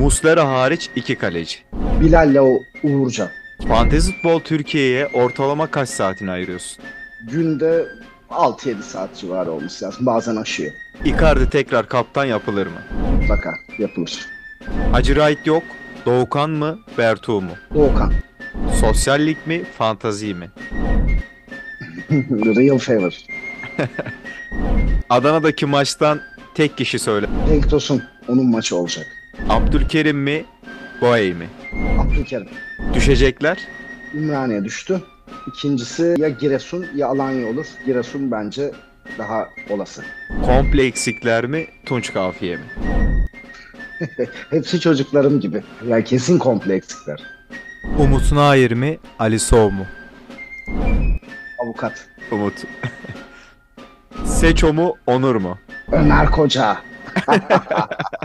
Muslera hariç iki kaleci. Bilal'le o Uğurcan. Fantezi futbol Türkiye'ye ortalama kaç saatini ayırıyorsun? Günde 6-7 saat civarı olması lazım. Bazen aşıyor. Icardi tekrar kaptan yapılır mı? Mutlaka yapılır. Hacı Wright yok. Doğukan mı? Bertuğ mu? Doğukan. Sosyallik mi? Fantazi mi? Real favor. Adana'daki maçtan tek kişi söyle. Cenk Tosun. Onun maçı olacak. Abdülkerim mi? Boey mi? Abdülkerim. Düşecekler. Ümraniye düştü. İkincisi ya Giresun ya Alanya olur. Giresun bence daha olası. Komple eksikler mi? Tunç kafiye mi? Hepsi çocuklarım gibi. Ya kesin komple eksikler. Umut Nair mi? Ali Sov mu? Avukat. Umut. Seço mu? Onur mu? Ömer Koca.